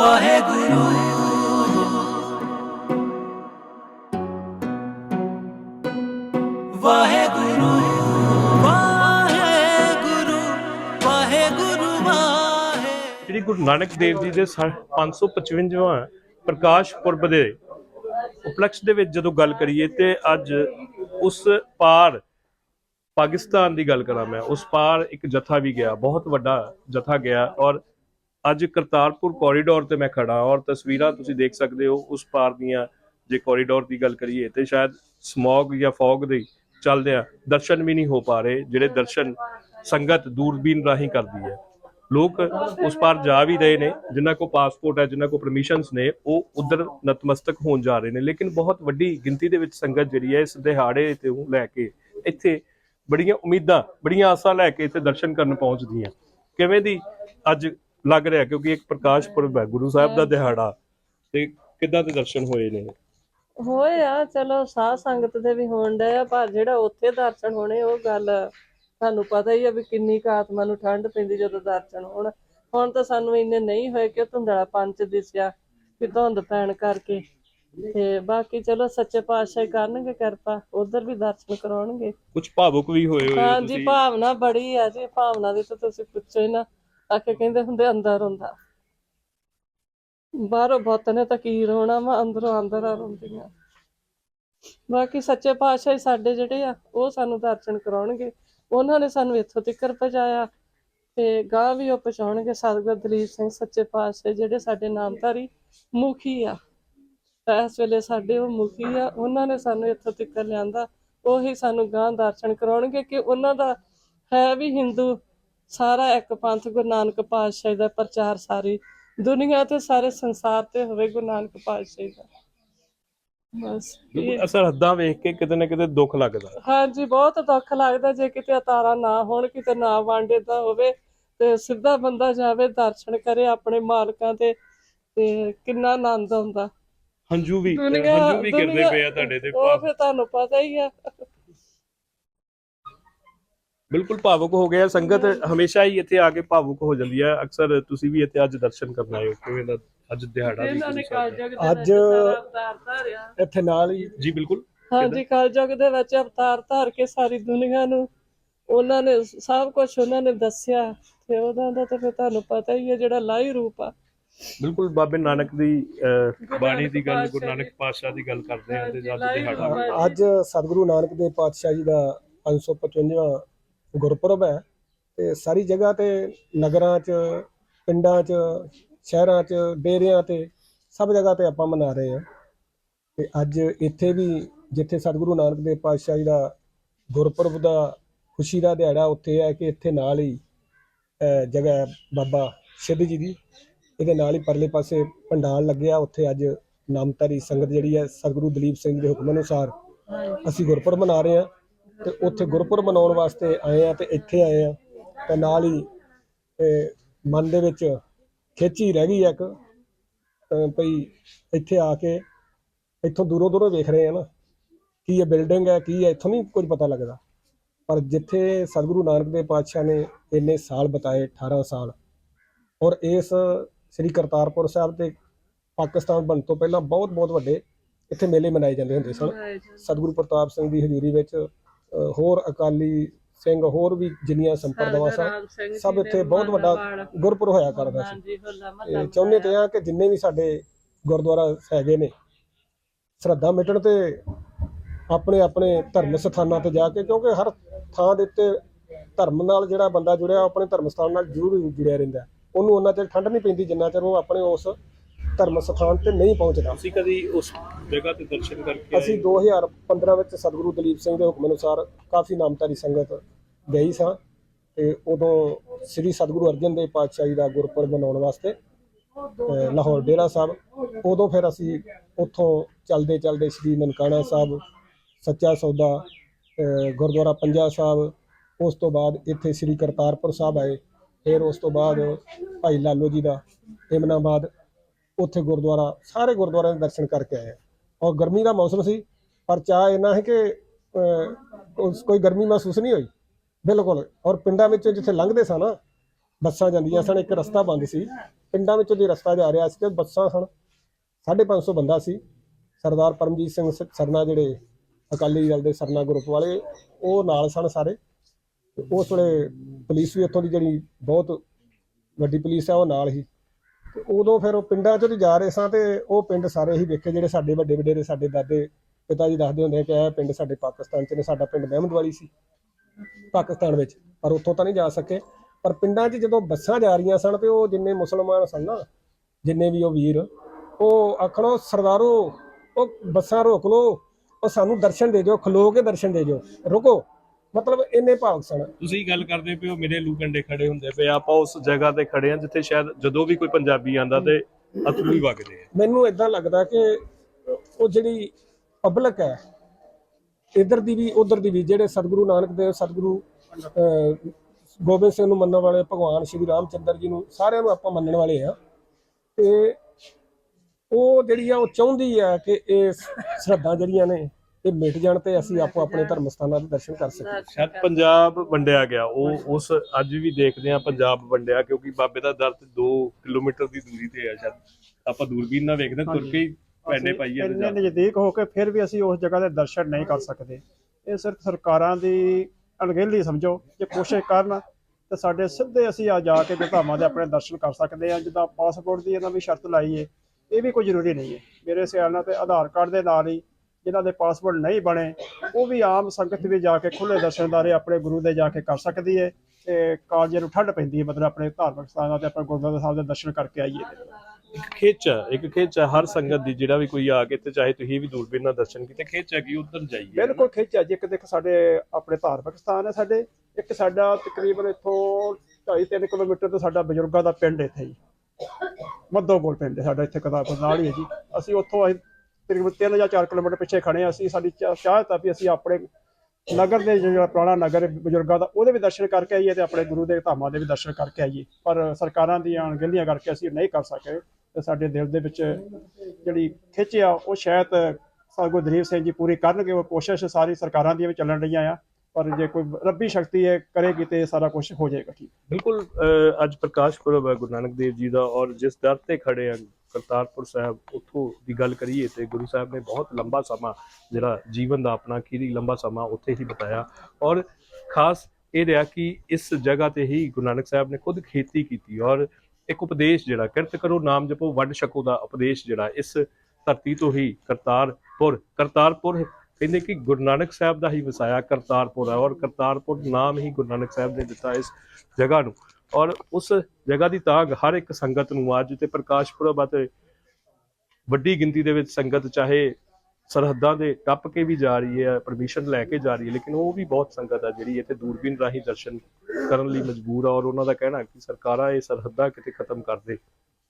ਵਾਹਿਗੁਰੂ। ਵਾਹਿਗੁਰੂ ਗੁਰੂ ਨਾਨਕ ਦੇਵ ਜੀ ਦੇ ਸਾ- 555ਵਾਂ ਪ੍ਰਕਾਸ਼ ਪੁਰਬ ਦੇ ਉਪਲਕਸ਼ ਦੇ ਵਿੱਚ ਜਦੋਂ ਗੱਲ ਕਰੀਏ ਤੇ ਅੱਜ ਉਸ ਪਾਰ ਪਾਕਿਸਤਾਨ ਦੀ ਗੱਲ ਕਰਾਂ ਮੈਂ, ਉਸ ਪਾਰ ਇੱਕ ਜਥਾ ਵੀ ਗਿਆ, ਬਹੁਤ ਵੱਡਾ ਜਥਾ ਗਿਆ ਔਰ ਅੱਜ ਕਰਤਾਰਪੁਰ ਕੋਰੀਡੋਰ ਤੇ ਮੈਂ ਖੜਾ ਔਰ ਤਸਵੀਰਾਂ ਤੁਸੀਂ ਦੇਖ ਸਕਦੇ ਹੋ ਉਸ ਪਾਰ ਦੀਆਂ ਜੇ ਕੋਰੀਡੋਰ ਦੀ ਗੱਲ ਕਰੀਏ ਤੇ ਸ਼ਾਇਦ ਸਮੌਗ ਜਾਂ ਫੌਗ ਦੇ ਚੱਲਦਿਆਂ ਦਰਸ਼ਨ ਵੀ ਨਹੀਂ ਹੋ ਪਾ ਰਹੇ, ਜਿਹੜੇ ਦਰਸ਼ਨ ਸੰਗਤ ਦੂਰਬੀਨ ਰਾਹੀਂ ਕਰਦੀ ਹੈ। ਲੋਕ ਉਸ ਪਾਰ ਜਾ ਵੀ ਰਹੇ ਨੇ, ਜਿਨ੍ਹਾਂ ਕੋ ਪਾਸਪੋਰਟ ਹੈ, ਜਿਨ੍ਹਾਂ ਕੋ ਪਰਮਿਸ਼ਨਸ ਨੇ, ਉਹ ਉਧਰ ਨਤਮਸਤਕ ਹੋਣ ਜਾ ਰਹੇ ਨੇ। ਲੇਕਿਨ ਬਹੁਤ ਵੱਡੀ ਗਿਣਤੀ ਦੇ ਵਿੱਚ ਸੰਗਤ ਜਿਹੜੀ ਹੈ ਇਸ ਦਿਹਾੜੇ ਤੇ ਉਹ ਲੈ ਕੇ ਇੱਥੇ ਬੜੀਆਂ ਉਮੀਦਾਂ, ਬੜੀਆਂ ਆਸਾਂ ਲੈ ਕੇ ਇੱਥੇ ਦਰਸ਼ਨ ਕਰਨ ਪਹੁੰਚਦੀਆਂ ਕਿਵੇਂ ਦੀ ਅੱਜ ਲੱਗ ਰਿਹਾ ਕਿਉਂਕਿ ਇੱਕ ਪ੍ਰਕਾਸ਼ ਪੁਰਬ ਹੈ ਗੁਰੂ ਸਾਹਿਬ ਦਾ ਦਿਹਾੜਾ। ਤੇ ਕਿੱਦਾਂ ਦੇ ਦਰਸ਼ਨ ਹੋਏ ਨੇ? ਹੋਏ ਆ ਚਲੋ ਸਾਧ ਸੰਗਤ ਦੇ ਵੀ ਹੋਣ ਡਏ ਆ ਪਰ ਜਿਹੜਾ ਉੱਥੇ ਦਰਸ਼ਨ ਹੋਣੇ ਉਹ ਗੱਲ ਤੁਹਾਨੂੰ ਪਤਾ ਹੀ ਆ ਵੀ ਕਿੰਨੀ ਕੁ ਆਤਮਾ ਨੂੰ ਠੰਡ ਪੈਂਦੀ ਜਦੋਂ ਦਰਸ਼ਨ ਹੋਣ। ਹੁਣ ਤਾਂ ਸਾਨੂੰ ਇੰਨੇ ਨਹੀਂ ਹੋਏ ਕਿ ਧੁੰਦਲਾ ਪੰਚ ਦਿਸਿਆ ਕਿ ਧੁੰਦ ਪੈਣ ਕਰਕੇ। ਤੇ ਬਾਕੀ ਚਲੋ ਸੱਚੇ ਪਾਤਸ਼ਾਹ ਹੀ ਕਰਨਗੇ ਕਿਰਪਾ ਉਧਰ ਵੀ ਦਰਸ਼ਨ ਕਰਾਉਣਗੇ। ਕੁਝ ਭਾਵੁਕ ਵੀ ਹੋਏ ਹੋਏ ਹੋ ਹਾਂਜੀ ਤੁਸੀਂ? ਭਾਵਨਾ ਬੜੀ ਆ ਜੀ ਭਾਵਨਾ ਦੀ ਤਾਂ ਤੁਸੀਂ ਪੁੱਛੋ ਹੀ ਨਾ। ਆ ਕੇ ਕਹਿੰਦੇ ਹੁੰਦੇ, ਅੰਦਰ ਹੁੰਦਾ। ਬਾਹਰੋਂ ਬੁੱਤ ਨੇ ਤਾਂ ਕੀ ਰੋਣਾ ਵਾ, ਅੰਦਰੋਂ ਅੰਦਰ ਆ ਰੋਂਦੀਆਂ। ਬਾਕੀ ਸੱਚੇ ਪਾਤਸ਼ਾਹ ਹੀ ਸਾਡੇ ਜਿਹੜੇ ਆ, ਉਹ ਸਾਨੂੰ ਦਰਸ਼ਨ ਕਰਾਉਣਗੇ। ਉਹਨਾਂ ਨੇ ਸਾਨੂੰ ਇੱਥੋਂ ਤੱਕ ਪਹੁੰਚਾਇਆ ਤੇ ਗਾਂ ਵੀ ਉਹ ਪਹੁੰਚਾਉਣਗੇ। ਸਤਿਗੁਰ ਦਲੀਪ ਸਿੰਘ, ਸੱਚੇ ਪਾਤਸ਼ਾਹ ਜਿਹੜੇ ਸਾਡੇ ਨਾਮਧਾਰੀ ਮੁਖੀ ਆ। ਇਸ ਵੇਲੇ ਸਾਡੇ ਉਹ ਮੁਖੀ ਆ, ਉਹਨਾਂ ਨੇ ਸਾਨੂੰ ਇੱਥੋਂ ਤੱਕ ਲਿਆਂਦਾ। ਉਹੀ ਸਾਨੂੰ ਗਾਂ ਦਰਸ਼ਨ ਕਰਾਉਣਗੇ ਕਿ ਉਹਨਾਂ ਦਾ ਹੈ ਵੀ ਹਿੰਦੂ ਸਾਰਾ ਇੱਕ ਪੰਥ ਗੁਰੂ ਨਾਨਕ ਪਾਤਸ਼ਾਹ ਦਾ ਪ੍ਰਚਾਰ ਸਾਰੀ ਦੁਨੀਆ ਤੇ ਸਾਰੇ ਸੰਸਾਰ ਤੇ ਹੋਵੇ ਗੁਰੂ ਨਾਨਕ ਪਾਤਸ਼ਾਹ ਦਾ। ਬਸ ਬਿਲਕੁਲ ਸਰਹੱਦਾਂ ਵੇਖ ਕੇ ਕਿਤੇ ਨਾ ਕਿਤੇ ਦੁੱਖ ਲੱਗਦਾ। ਹਾਂਜੀ ਬਹੁਤ ਦੁੱਖ ਲੱਗਦਾ ਜੇ ਕਿਤੇ ਅਤਾਰਾ ਨਾ ਹੋਣ ਕਿਤੇ ਨਾ ਵਾਂਡੇ ਦਾ ਹੋਵੇ ਤੇ ਸਿੱਧਾ ਬੰਦਾ ਜਾਵੇ ਦਰਸ਼ਨ ਕਰੇ ਆਪਣੇ ਮਾਲਕਾਂ ਤੇ ਤੇ ਕਿੰਨਾ ਆਨੰਦ ਆਉਂਦਾ। ਹੰਝੂ ਵੀ ਦੁਨੀਆ ਹੰਝੂ ਵੀ ਗਿਰਦੇ ਦੁਨੀਆ- ਪਏ ਆ ਤੁਹਾਡੇ ਤੇ ਉਹ ਫਿਰ ਤੁਹਾਨੂੰ ਪਤਾ ਹੀ ਆ। ਬਿਲਕੁਲ ਭਾਵੁਕ ਹੋ ਗਿਆ ਸੰਗਤ ਹਮੇਸ਼ਾ ਹੀ ਇੱਥੇ ਆ ਕੇ ਭਾਵੁਕ ਹੋ ਜਾਂਦੀ ਹੈ ਅਕਸਰ ਤੁਸੀਂ ਵੀ ਇੱਥੇ ਅੱਜ ਦਰਸ਼ਨ ਕਰਨ ਆਏ ਹੋ ਕਿਵੇਂ ਦਾ ਅੱਜ ਦਿਹਾੜਾ ਵੀ ਇਹਨਾਂ ਨੇ ਗੁਰੂ ਸਾਹਿਬ ਕਾਲ ਦਾ। ਜਗ ਦੇ ਅੱਜ- ਇੱਥੇ ਨਾਲ ਹੀ ਜੀ ਬਿਲਕੁਲ। ਹਾਂਜੀ ਕਾਲ ਜਗ ਦੇ ਵਿੱਚ ਅਵਤਾਰ ਧਾਰ ਕੇ ਸਾਰੀ ਦੁਨੀਆ ਨੂੰ ਉਹਨਾਂ ਨੇ ਸਭ ਕੁਝ ਉਹਨਾਂ ਨੇ ਦੱਸਿਆ। ਤੇ ਉਹਨਾਂ ਦਾ ਤਾਂ ਫਿਰ ਤੁਹਾਨੂੰ ਪਤਾ ਹੀ ਹੈ ਜਿਹੜਾ ਲਾਈ ਰੂਪ ਆ। ਬਿਲਕੁਲ ਬਾਬੇ ਨਾਨਕ ਦੀ ਬਾਣੀ ਦੀ ਗੱਲ ਗੁਰੂ ਨਾਨਕ ਦੀ। ਪਾਤਸ਼ਾਹ ਦੀ ਗੱਲ ਕਰਦੇ ਹਾਂ ਤੇ ਅੱਜ ਦਿਹਾੜਾ। ਅੱਜ ਸਤਿਗੁਰੂ ਨਾਨਕ ਦੇਵ ਪਾਤਸ਼ਾਹ ਜੀ ਦਾ 555ਵਾਂ ਗੁਰਪੁਰਬ ਹੈ ਤੇ ਸਾਰੀ ਜਗ੍ਹਾ ਤੇ ਨਗਰਾਂ 'ਚ, ਪਿੰਡਾਂ 'ਚ, ਸ਼ਹਿਰਾਂ 'ਚ, ਡੇਰਿਆਂ ਤੇ ਸਭ ਜਗ੍ਹਾ ਤੇ ਆਪਾਂ ਮਨਾ ਰਹੇ ਹਾਂ। ਤੇ ਅੱਜ ਇੱਥੇ ਵੀ ਜਿੱਥੇ ਸਤਿਗੁਰੂ ਨਾਨਕ ਦੇਵ ਪਾਤਸ਼ਾਹ ਜੀ ਦਾ ਗੁਰਪੁਰਬ ਦਾ ਖੁਸ਼ੀ ਦਾ ਦਿਹਾੜਾ ਉੱਥੇ ਹੈ ਕਿ ਇੱਥੇ ਨਾਲ ਹੀ ਜਗ੍ਹਾ ਬਾਬਾ ਸਿੱਧ ਜੀ ਦੀ। ਇਹਦੇ ਨਾਲ ਹੀ ਪਰਲੇ ਪਾਸੇ ਪੰਡਾਲ ਲੱਗਿਆ। ਉੱਥੇ ਅੱਜ ਨਾਮਧਾਰੀ ਸੰਗਤ ਜਿਹੜੀ ਹੈ ਸਤਿਗੁਰੂ ਦਲੀਪ ਸਿੰਘ ਦੇ ਹੁਕਮ ਅਨੁਸਾਰ ਅਸੀਂ ਗੁਰਪੁਰਬ ਮਨਾ ਰਹੇ ਹਾਂ। ਤੇ ਉੱਥੇ ਗੁਰਪੁਰਬ ਮਨਾਉਣ ਵਾਸਤੇ ਆਏ ਆ ਤੇ ਇੱਥੇ ਆਏ ਆ। ਤੇ ਨਾਲ ਹੀ ਮਨ ਦੇ ਵਿੱਚ ਖੇਚੀ ਰਹਿ ਗਈ ਇੱਕ। ਭਈ ਇੱਥੇ ਆ ਕੇ ਇੱਥੋਂ ਦੂਰੋਂ ਦੂਰੋਂ ਵੇਖ ਰਹੇ ਆ ਨਾ। ਕੀ ਇਹ ਬਿਲਡਿੰਗ ਹੈ ਕੀ ਹੈ ਇੱਥੋਂ ਨਹੀਂ ਕੁਝ ਪਤਾ ਲੱਗਦਾ। ਪਰ ਜਿੱਥੇ ਸਤਿਗੁਰੂ ਨਾਨਕ ਦੇਵ ਪਾਤਸ਼ਾਹ ਨੇ ਇੰਨੇ ਸਾਲ ਬਤਾਏ 18 ਸਾਲ। ਔਰ ਇਸ ਸ੍ਰੀ ਕਰਤਾਰਪੁਰ ਸਾਹਿਬ ਤੇ ਪਾਕਿਸਤਾਨ ਬਣਨ ਤੋਂ ਪਹਿਲਾਂ ਬਹੁਤ ਬਹੁਤ ਵੱਡੇ ਇੱਥੇ ਮੇਲੇ ਮਨਾਏ ਜਾਂਦੇ ਹੁੰਦੇ ਸਨ। ਸਤਿਗੁਰੂ ਪ੍ਰਤਾਪ ਸਿੰਘ ਦੀ ਹਜ਼ੂਰੀ ਵਿੱਚ ਹੋਰ ਅਕਾਲੀ ਸਿੰਘ ਹੋਰ ਵੀ ਜਿੰਨੀਆਂ ਸੰਪਰਦਾਵਾਂ ਸਨ ਸਭ ਇੱਥੇ ਬਹੁਤ ਵੱਡਾ ਗੁਰਪੁਰ ਹੋਇਆ ਕਰਦਾ ਸੀ। ਤੇ ਚਾਹੁੰਦੇ ਤੇ ਆ ਕਿ ਜਿੰਨੇ ਵੀ ਸਾਡੇ ਗੁਰਦੁਆਰਾ ਹੈਗੇ ਨੇ ਸ਼ਰਧਾ ਮਿਟਣ ਤੇ ਆਪਣੇ ਆਪਣੇ ਧਰਮ ਸਥਾਨਾਂ ਤੇ ਜਾ ਕੇ ਕਿਉਂਕਿ ਹਰ ਥਾਂ ਦੇ ਉੱਤੇ ਧਰਮ ਨਾਲ ਜਿਹੜਾ ਬੰਦਾ ਜੁੜਿਆ ਆਪਣੇ ਧਰਮ ਸਥਾਨ ਨਾਲ ਜ਼ਰੂਰ ਜੁੜਿਆ ਰਹਿੰਦਾ। ਉਹਨੂੰ ਉਹਨਾਂ ਚਿਰ ਠੰਡ ਨਹੀਂ ਪੈਂਦੀ ਜਿੰਨਾ ਚਿਰ ਉਹ ਆਪਣੇ ਉਸ ਧਰਮ ਸਥਾਨ ਤੇ ਨਹੀਂ ਪਹੁੰਚਦਾ। ਤੁਸੀਂ ਕਦੀ ਉਸ ਜਗ੍ਹਾ ਤੇ ਦਰਸ਼ਨ ਕਰਕੇ ਅਸੀਂ ਆਏ? 2015 ਵਿੱਚ ਸਤਿਗੁਰੂ ਦਲੀਪ ਸਿੰਘ ਦੇ ਹੁਕਮ ਅਨੁਸਾਰ ਕਾਫੀ ਨਾਮਧਾਰੀ ਸੰਗਤ ਗਈ ਸਾਂ ਤੇ ਉਦੋਂ ਸ੍ਰੀ ਸਤਿਗੁਰੂ ਅਰਜਨ ਦੇਵ ਪਾਤਸ਼ਾਹ ਦਾ ਗੁਰਪੁਰਬ ਮਨਾਉਣ ਵਾਸਤੇ ਲਾਹੌਰ ਡੇਰਾ ਸਾਹਿਬ। ਉਦੋਂ ਫਿਰ ਅਸੀਂ ਉੱਥੋਂ ਚੱਲਦੇ ਚੱਲਦੇ ਸ੍ਰੀ ਨਨਕਾਣਾ ਸਾਹਿਬ ਸੱਚਾ ਸੌਦਾ ਗੁਰਦੁਆਰਾ ਪੰਜਾ ਸਾਹਿਬ ਉਸ ਤੋਂ ਬਾਅਦ ਇੱਥੇ ਸ੍ਰੀ ਕਰਤਾਰਪੁਰ ਸਾਹਿਬ ਆਏ। ਫਿਰ ਉਸ ਤੋਂ ਬਾਅਦ ਭਾਈ ਲਾਲੋ ਜੀ ਦਾ ਇਮਨਾਬਾਦ ਉੱਥੇ ਗੁਰਦੁਆਰਾ, ਸਾਰੇ ਗੁਰਦੁਆਰਿਆਂ ਦੇ ਦਰਸ਼ਨ ਕਰਕੇ ਆਏ ਔਰ ਗਰਮੀ ਦਾ ਮੌਸਮ ਸੀ, ਪਰ ਚਾਹ ਇਹਨਾਂ ਹੈ ਕਿ ਕੋਈ ਗਰਮੀ ਮਹਿਸੂਸ ਨਹੀਂ ਹੋਈ। ਬਿਲਕੁਲ। ਔਰ ਪਿੰਡਾਂ ਵਿੱਚੋਂ ਜਿੱਥੇ ਲੰਘਦੇ ਸਨ ਬੱਸਾਂ ਜਾਂਦੀਆਂ ਸਨ, ਇੱਕ ਰਸਤਾ ਬੰਦ ਸੀ। ਪਿੰਡਾਂ ਵਿੱਚੋਂ ਦੀ ਰਸਤਾ ਜਾ ਰਿਹਾ ਸੀ ਤੇ ਬੱਸਾਂ ਸਨ। 550 ਬੰਦਾ ਸੀ। ਸਰਦਾਰ ਪਰਮਜੀਤ ਸਿੰਘ ਸ- ਸਰਨਾ ਜਿਹੜੇ ਅਕਾਲੀ ਦਲ ਦੇ ਸਰਨਾ ਗਰੁੱਪ ਵਾਲੇ, ਉਹ ਨਾਲ ਸਨ ਸਾਰੇ। ਉਸ ਵੇਲੇ ਪੁਲਿਸ ਵੀ ਉੱਥੋਂ ਦੀ ਜਿਹੜੀ ਬਹੁਤ ਵੱਡੀ ਪੁਲਿਸ ਹੈ ਉਹ ਨਾਲ ਹੀ ਤੇ ਉਦੋਂ ਫਿਰ ਉਹ ਪਿੰਡਾਂ ਚੋਂ ਜਾ ਰਹੇ ਸਾਂ ਤੇ ਉਹ ਪਿੰਡ ਸਾਰੇ ਹੀ ਵੇਖੇ ਜਿਹੜੇ ਸਾਡੇ ਵੱਡੇ ਵਡੇਰੇ, ਸਾਡੇ ਦਾਦੇ ਪਿਤਾ ਜੀ ਦੱਸਦੇ ਹੁੰਦੇ ਕਿ ਇਹ ਪਿੰਡ ਸਾਡੇ ਪਾਕਿਸਤਾਨ ਚ ਨੇ, ਸਾਡਾ ਪਿੰਡ ਮਹਿਮਦਵਾਲੀ ਸੀ ਪਾਕਿਸਤਾਨ ਵਿੱਚ, ਪਰ ਉੱਥੋਂ ਤਾਂ ਨਹੀਂ ਜਾ ਸਕੇ। ਪਰ ਪਿੰਡਾਂ 'ਚ ਜਦੋਂ ਬੱਸਾਂ ਜਾ ਰਹੀਆਂ ਸਨ ਤੇ ਉਹ ਜਿੰਨੇ ਮੁਸਲਮਾਨ ਸਨ ਨਾ, ਜਿੰਨੇ ਵੀ ਉਹ ਵੀਰ, ਉਹ ਆਖਣੋ ਸਰਦਾਰੋ, ਉਹ ਬੱਸਾਂ ਰੋਕ ਲੋ ਉਹ ਸਾਨੂੰ ਦਰਸ਼ਨ ਦੇ ਦਿਓ, ਖਲੋ ਕੇ ਦਰਸ਼ਨ ਦੇ ਦਿਓ, ਰੁਕੋ। ਮਤਲਬ ਇੰਨੇ ਭਾਵਕ ਸਨ। ਤੁਸੀਂ ਗੱਲ ਕਰਦੇ ਪਿਓ ਮੇਰੇ ਲੂ ਕੰਡੇ ਖੜੇ ਹੁੰਦੇ ਪਏ ਆਪਾਂ ਉਸ ਜਗ੍ਹਾ ਤੇ ਖੜੇ ਆ ਜਿੱਥੇ ਸ਼ਾਇਦ ਜਦੋਂ ਵੀ ਕੋਈ ਪੰਜਾਬੀ ਆਂਦਾ ਤੇ ਅਥਰੂ ਹੀ ਵਗਦੇ ਆ। ਮੈਨੂੰ ਇਦਾਂ ਲੱਗਦਾ ਕਿ ਉਹ ਜਿਹੜੀ ਪਬਲਿਕ ਹੈ ਇਧਰ ਦੀ ਵੀ ਉਧਰ ਦੀ ਵੀ ਜਿਹੜੇ ਸਤਿਗੁਰੂ ਨਾਨਕ ਦੇਵ ਸਤਿਗੁਰੂ ਗੋਬਿੰਦ ਸਿੰਘ ਨੂੰ ਮੰਨਣ ਵਾਲੇ ਭਗਵਾਨ ਸ਼੍ਰੀ ਰਾਮਚੰਦਰ ਜੀ ਨੂੰ ਸਾਰਿਆਂ ਨੂੰ ਆਪਾਂ ਮੰਨਣ ਵਾਲੇ ਆ ਤੇ ਉਹ ਜਿਹੜੀ ਆ ਉਹ ਚਾਹੁੰਦੀ ਆ ਕਿ ਇਹ ਸ਼ਰਧਾ ਜਿਹੜੀਆਂ ਨੇ ਇਹ ਮਿਟ ਜਾਣ ਤੇ ਅਸੀਂ ਆਪੋ ਆਪਣੇ ਧਰਮ ਸਥਾਨਾਂ ਦੇ ਦਰਸ਼ਨ ਕਰ ਸਕੀਏ। ਸ਼ਾਇਦ ਪੰਜਾਬ ਵੰਡਿਆ ਗਿਆ। ਉਹ ਉਸ ਅੱਜ ਵੀ ਦੇਖਦੇ ਆ ਪੰਜਾਬ ਵੰਡਿਆ ਕਿਉਂਕਿ ਬਾਬੇ ਦਾ ਦਰ ਤੇ 2 ਕਿਲੋਮੀਟਰ ਦੀ ਦੂਰੀ ਤੇ ਆ ਸ਼ਾਇਦ। ਆਪਾਂ ਦੂਰਬੀਨ ਨਾਲ ਵੇਖਦੇ ਹਾਂ, ਤੁਰ ਕੇ ਹੀ ਪੈਂਡੇ ਪਾਈਏ ਇੰਨੇ ਨਜ਼ਦੀਕ ਹੋ ਕੇ ਫਿਰ ਵੀ ਅਸੀਂ ਉਸ ਜਗ੍ਹਾ ਦੇ ਦਰਸ਼ਨ ਨਹੀਂ ਕਰ ਸਕਦੇ। ਇਹ ਸਿਰਫ ਸਰਕਾਰਾਂ ਦੀ ਅਣਗਹਿਲੀ ਸਮਝੋ। ਜੇ ਕੋਸ਼ਿਸ਼ ਕਰਨ ਤੇ ਸਾਡੇ ਸਿੱਧੇ ਅਸੀਂ ਆ ਜਾ ਕੇ ਗੁਰਧਾਮਾਂ ਦੇ ਆਪਣੇ ਦਰਸ਼ਨ ਕਰ ਸਕਦੇ ਆ ਜਿੱਦਾਂ ਪਾਸਪੋਰਟ ਦੀ ਇਹਨਾਂ ਵੀ ਸ਼ਰਤ ਲਾਈ ਏ। ਇਹ ਵੀ ਕੋਈ ਜ਼ਰੂਰੀ ਨਹੀਂ ਹੈ ਮੇਰੇ ਨਾਲ ਤੇ ਆਧਾਰ ਕਾਰਡ ਦੇ ਨਾਲ ਹੀ ਜਿਨ੍ਹਾਂ ਦੇ ਪਾਸਪੋਰਟ ਨਹੀਂ ਬਣੇ ਉਹ ਵੀ ਆਮ ਸੰਗਤ ਵੀ ਜਾ ਕੇ ਖੁੱਲੇ ਦਰਸ਼ਨਦਾਰੇ ਆਪਣੇ ਗੁਰੂ ਦੇ ਜਾ ਕੇ ਕਰ ਸਕਦੀ ਹੈ ਤੇ ਕਾਲਜੇ ਨੂੰ ਠੰਡ ਪੈਂਦੀ ਹੈ ਮਤਲਬ ਆਪਣੇ ਧਾਰਮਿਕ ਸਥਾਨਾਂ ਤੇ ਆਪਣੇ ਗੁਰਦੁਆਰਾ ਸਾਹਿਬ ਦੇ ਦਰਸ਼ਨ ਕਰਕੇ ਆਈਏ। ਇੱਕ ਖਿੱਚ ਇੱਕ ਖਿੱਚ ਹਰ ਸੰਗਤ ਦੀ ਜਿਹੜਾ ਵੀ ਕੋਈ ਆ ਕੇ ਤੇ ਚਾਹੇ ਤੁਸੀਂ ਵੀ ਦੂਰਬੀਨ ਨਾਲ ਦਰਸ਼ਨ ਕੀਤੇ ਖਿੱਚ ਹੈ ਕਿ ਉਧਰ ਜਾਈਏ। ਬਿਲਕੁਲ ਖਿੱਚ ਹੈ ਜੀ ਇੱਕ ਦੇਖ ਸਾਡੇ ਆਪਣੇ ਧਾਰਮਿਕ ਸਥਾਨ ਹੈ ਸਾਡੇ ਇੱਕ ਸਾਡਾ ਤਕਰੀਬਨ ਇੱਥੋਂ 2.5-3 ਕਿਲੋਮੀਟਰ ਤੋਂ ਸਾਡਾ ਬਜ਼ੁਰਗਾਂ ਦਾ ਪਿੰਡ ਇੱਥੇ ਜੀ। ਮੱਦੋ ਕੋਲ ਪਿੰਡ ਹੈ ਸਾਡਾ ਇੱਥੇ ਕਦਾ ਨਾਲ ਹੀ ਹੈ ਜੀ। ਅਸੀਂ ਉੱਥੋਂ ਤਕਰੀਬਨ 3 ਜਾਂ 4 ਕਿਲੋਮੀਟਰ ਪਿੱਛੇ ਖੜੇ ਹਾਂ ਅਸੀਂ ਸਾਡੀ ਚਾਹਤ ਆ ਵੀ ਅਸੀਂ ਆਪਣੇ ਨਗਰ ਦੇ ਜਿਹੜਾ ਪੁਰਾਣਾ ਨਗਰ ਬਜ਼ੁਰਗਾਂ ਦਾ ਉਹਦੇ ਵੀ ਦਰਸ਼ਨ ਕਰਕੇ ਆਈਏ ਤੇ ਆਪਣੇ ਗੁਰੂ ਦੇ ਧਾਮਾਂ ਦੇ ਵੀ ਦਰਸ਼ਨ ਕਰਕੇ ਆਈਏ। ਪਰ ਸਰਕਾਰਾਂ ਦੀਆਂ ਅਣਗਹਿਲੀਆਂ ਕਰਕੇ ਅਸੀਂ ਨਹੀਂ ਕਰ ਸਕੇ ਤੇ ਸਾਡੇ ਦਿਲ ਦੇ ਵਿੱਚ ਜਿਹੜੀ ਖਿੱਚ ਆ ਉਹ ਸ਼ਾਇਦ ਸਤਿਗੁਰੂ ਦਲੀਪ ਸਿੰਘ ਜੀ ਪੂਰੀ ਕਰਨਗੇ ਉਹ ਕੋਸ਼ਿਸ਼ ਸਾਰੀ ਸਰਕਾਰਾਂ ਦੀਆਂ ਵੀ ਚੱਲਣ ਰਹੀਆਂ ਆ ਪਰ ਜੇ ਕੋਈ ਰੱਬੀ ਸ਼ਕਤੀ ਹੈ ਕਰੇਗੀ ਤੇ ਸਾਰਾ ਕੁਝ ਹੋ ਜਾਏਗਾ ਠੀਕ। ਬਿਲਕੁਲ ਅਹ, ਅੱਜ ਪ੍ਰਕਾਸ਼ ਪੁਰਬ ਹੈ ਗੁਰੂ ਨਾਨਕ ਦੇਵ ਜੀ ਦਾ ਔਰ ਜਿਸ ਦਰ ਤੇ ਖੜੇ ਆ ਕਰਤਾਰਪੁਰ ਸਾਹਿਬ ਉੱਥੋਂ ਦੀ ਗੱਲ ਕਰੀਏ ਤੇ ਗੁਰੂ ਸਾਹਿਬ ਨੇ ਬਹੁਤ ਲੰਬਾ ਸਮਾਂ ਜਿਹੜਾ ਜੀਵਨ ਦਾ ਆਪਣਾ ਅਖੀਰੀ ਲੰਬਾ ਸਮਾਂ ਉੱਥੇ ਹੀ ਬਿਤਾਇਆ। ਔਰ ਖਾਸ ਇਹ ਰਿਹਾ ਕਿ ਇਸ ਜਗ੍ਹਾ ਤੇ ਹੀ ਗੁਰੂ ਨਾਨਕ ਸਾਹਿਬ ਨੇ ਖੁਦ ਖੇਤੀ ਕੀਤੀ ਔਰ ਇੱਕ ਉਪਦੇਸ਼ ਜਿਹੜਾ, ਕਿਰਤ ਕਰੋ ਨਾਮ ਜਪੋ ਵੰਡ ਛਕੋ ਦਾ ਉਪਦੇਸ਼ ਜਿਹੜਾ ਇਸ ਧਰਤੀ ਤੋਂ ਹੀ ਕਰਤਾਰਪੁਰ ਕਰਤਾਰਪੁਰ ਕਹਿੰਦੇ ਕਿ ਗੁਰੂ ਨਾਨਕ ਸਾਹਿਬ ਦਾ ਹੀ ਵਸਾਇਆ ਕਰਤਾਰਪੁਰ ਹੈ ਔਰ ਕਰਤਾਰਪੁਰ ਨਾਮ ਹੀ ਗੁਰੂ ਨਾਨਕ ਸਾਹਿਬ ਨੇ ਦਿੱਤਾ ਇਸ ਜਗ੍ਹਾ ਨੂੰ। ਔਰ ਉਸ ਜਗ੍ਹਾ ਦੀ ਤਾਂਗ ਹਰ ਇੱਕ ਸੰਗਤ ਨੂੰ ਅੱਜ ਤੇ ਪ੍ਰਕਾਸ਼ ਪੁਰਬ ਅਤੇ ਵੱਡੀ ਗਿਣਤੀ ਦੇ ਵਿੱਚ ਸੰਗਤ ਚਾਹੇ ਸਰਹੱਦਾਂ ਦੇ ਟੱਪ ਕੇ ਵੀ ਜਾ ਰਹੀ ਹੈ ਪਰਮਿਸ਼ਨ ਲੈ ਕੇ ਜਾ ਰਹੀ ਹੈ, ਲੇਕਿਨ ਉਹ ਵੀ ਬਹੁਤ ਸੰਗਤ ਆ ਜਿਹੜੀ ਇੱਥੇ ਦੂਰਬੀਨ ਰਾਹੀਂ ਦਰਸ਼ਨ ਕਰਨ ਲਈ ਮਜਬੂਰ ਆ ਔਰ ਉਹਨਾਂ ਦਾ ਕਹਿਣਾ ਕਿ ਸਰਕਾਰਾਂ ਇਹ ਸਰਹੱਦਾਂ ਕਿਤੇ ਖਤਮ ਕਰ ਦੇ,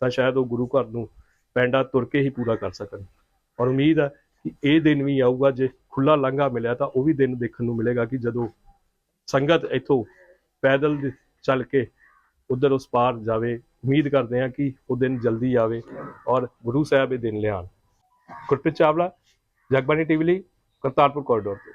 ਤਾਂ ਸ਼ਾਇਦ ਉਹ ਗੁਰੂ ਘਰ ਨੂੰ ਪੈਂਡਾ ਤੁਰ ਕੇ ਹੀ ਪੂਰਾ ਕਰ ਸਕਣ। ਔਰ ਉਮੀਦ ਹੈ ਕਿ ਇਹ ਦਿਨ ਵੀ ਆਊਗਾ, ਜੇ ਖੁੱਲਾ ਲਾਂਘਾ ਮਿਲਿਆ ਤਾਂ ਉਹ ਵੀ ਦਿਨ ਦੇਖਣ ਨੂੰ ਮਿਲੇਗਾ ਕਿ ਜਦੋਂ ਸੰਗਤ ਇੱਥੋਂ ਪੈਦਲ ਚੱਲ ਕੇ ਉਧਰ ਉਸ ਪਾਰ ਜਾਵੇ, ਉਮੀਦ ਕਰਦੇ ਹਾਂ ਕਿ ਉਹ ਦਿਨ ਜਲਦੀ ਆਵੇ ਔਰ ਗੁਰੂ ਸਾਹਿਬ ਇਹ ਦਿਨ ਲਿਆਉਣ ਗੁਰਪ੍ਰੀਤ ਚਾਵਲਾ, ਜਗਬਾਣੀ ਟੀਵੀ ਲਈ ਕਰਤਾਰਪੁਰ ਕੋਰੀਡੋਰ ਤੋਂ।